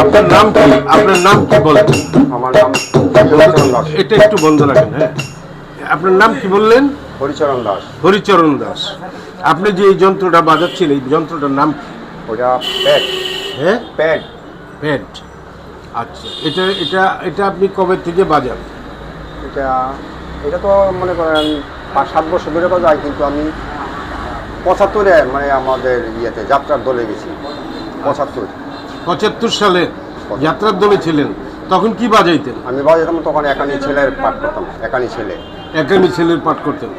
আপনার নাম কি? আপনার নাম কি বলেন? আমার নাম এটা একটু বন্ধ রাখেন হ্যাঁ। আপনার নাম কি বললেন? হরিচরণ দাস। হরিচরণ দাস। আপনি যে এই যন্ত্রটা বাজাচ্ছেন এই যন্ত্রটার নাম কি? ওটা প্যাড। হ্যাঁ? প্যাড। প্যাড। আচ্ছা এটা এটা এটা আপনি কবে থেকে বাজান? এটা এটা তো মনে করেন পাঁচ সাত বছর ধরে বাজাই কিন্তু আমি পঁচাত্তরে মানে আমাদের ইয়েতে যাত্রার দলে গেছি। পঁচাত্তর। পঁচাত্তর সালে যাত্রার দলে ছিলেন। তখন কি বাজাইতেন? আমি বাজাতাম তখন একানি ছেলের পাঠ করতাম একানি ছেলে। একানি ছেলের পাঠ করতেন।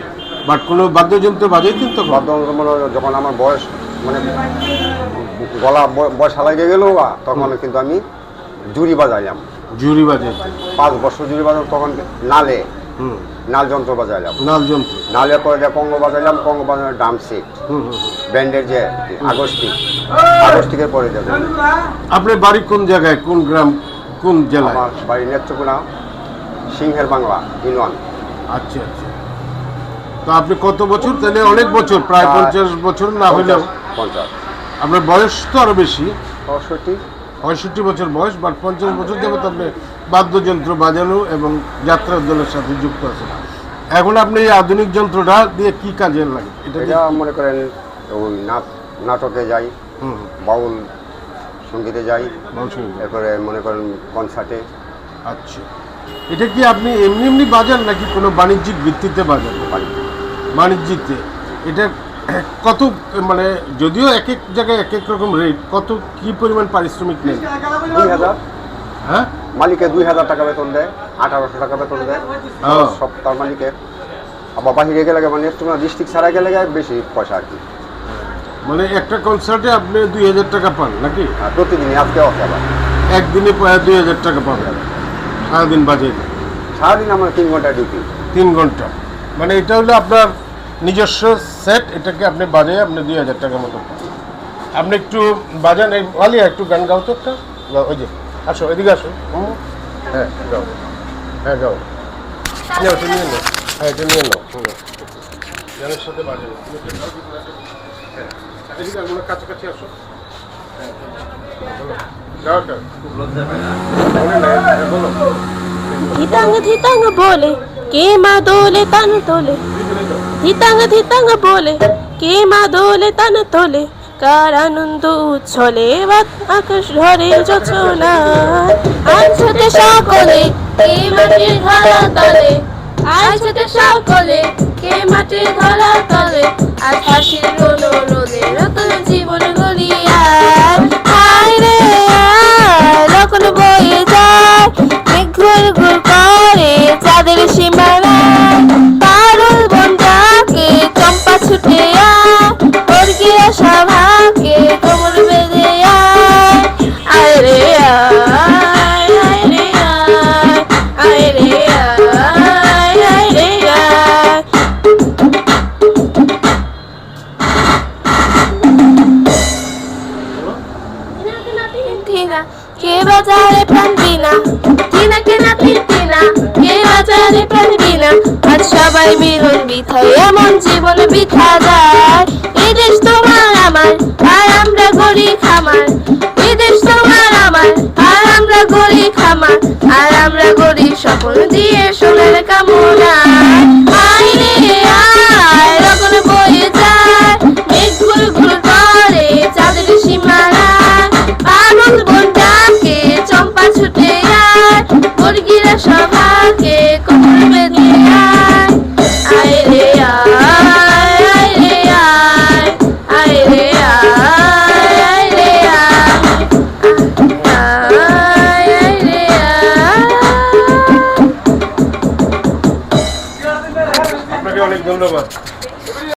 বাট কোনো বাদ্যযন্ত্র বাজাইতেন তখন বাদ্যযন্ত্র মনে যখন আমার বয়স মানে গলা বয়স হালাই গেল তখন কিন্তু আমি জুড়ি বাজাইলাম। জুরি বাজাইতেন পাঁচ বছর জুড়ি বাজাম তখন নালে হুম। নাল যন্ত্র বাজাইলাম নাল যন্ত্র নালের পরে যে কঙ্গ বাজাইলাম কঙ্গ বাজানোর ডাম সেট। হুম হুম হুম। ব্যান্ডের যে আগস্টিক আগস্টিকের পরে যাবে আপনার বাড়ি কোন জায়গায় কোন গ্রাম কোন জেলায়? আমার বাড়ি নেত্রকোনা সিংহের বাংলা ইনওয়ান আচ্ছা আচ্ছা। তো আপনি কত বছর? তাহলে অনেক বছর প্রায় পঞ্চাশ বছর না হলেও। পঞ্চাশ আপনার বয়স তো আরও বেশি। পঁয়ষট্টি। পঁয়ষট্টি বছর বয়স বাট পঞ্চাশ বছর যাবত আপনি বাদ্যযন্ত্র বাজানো এবং যাত্রার দলের সাথে যুক্ত আছেন। এখন আপনি এই আধুনিক যন্ত্রটা দিয়ে কি কাজে লাগে? এটা মনে করেন ওই নাটকে যাই বাউল সঙ্গীতে যাই। এরপরে মনে করেন কনসার্টে আচ্ছা। এটা কি আপনি এমনি এমনি বাজান নাকি কোনো বাণিজ্যিক ভিত্তিতে বাজান? পারি বাণিজ্যিকতে এটা কত মানে যদিও এক এক জায়গায় এক এক রকম রেট কত কি পরিমাণ পারিশ্রমিক নেই দুই হাজার। হ্যাঁ? মালিকে দুই হাজার টাকা বেতন দেয় আঠারোশো টাকা বেতন দেয়। ও। সপ্তাহ মালিকে। আবার বাহিরে গেলে মানে নেত্রকোনা ডিস্ট্রিক্ট ছাড়া গেলে বেশি পয়সা আর কি। মানে একটা কনসার্টে আপনি দুই হাজার টাকা পান নাকি? আর প্রতিদিনই আজকে অফ আবার। একদিনে প্রায় দুই হাজার টাকা পাবেন। সারাদিন বাজে সারাদিন আমার তিন ঘণ্টা ডিউটি তিন ঘণ্টা। মানে এটা হলো আপনার নিজস্ব সেট এটাকে আপনি বাজায় আপনি দুই হাজার টাকা মতো আপনি একটু বাজান এই আলিয়া একটু গান গাও তো একটা। ওই যে আসো এদিকে আসো। হুম। হ্যাঁ গাও। হ্যাঁ গাও। নাও, এটা নিয়ে নাও। হ্যাঁ এটা নিয়ে নাও। গানের সাথে বাজে হ্যাঁ। এদিকে কাছাকাছি আসো। হ্যাঁ, বলো। হ্যাঁ, বলো ধিতাঙ্গ ধিতাঙ্গ বলে। কে মা দোলে তান তোলে? ধিতাঙ্গ ধিতাঙ্গ বলে কে মা দোলে তান তোলে? কার আনন্দ উচ্ছলে বাত আকাশ ধরে যোচনা আজ হতে সকলে কে মাটির ধরা তলে? আজ হতে সকলে কে মাটির ধরা তলে? আজ হাসির রোলো রোলে নতুন জীবন গলিয়ার হায় রে আয়, যখন বয়ে যায় ঘুর ঘুর করে চাঁদের সীমানা আজ সবাই মিলন বিথায় এমন জীবন বিথা যায়। এই দেশ তোমার আমার, আর আমরা গড়ি খামার। এই দেশ তোমার আমার, আর আমরা গড়ি খামার। আর আমরা গড়ি স্বপ্ন দিয়ে সোনার সভাকে কোমর বেঁধে আয় রে আয় আয় রে আয়। আপনাকে অনেক ধন্যবাদ।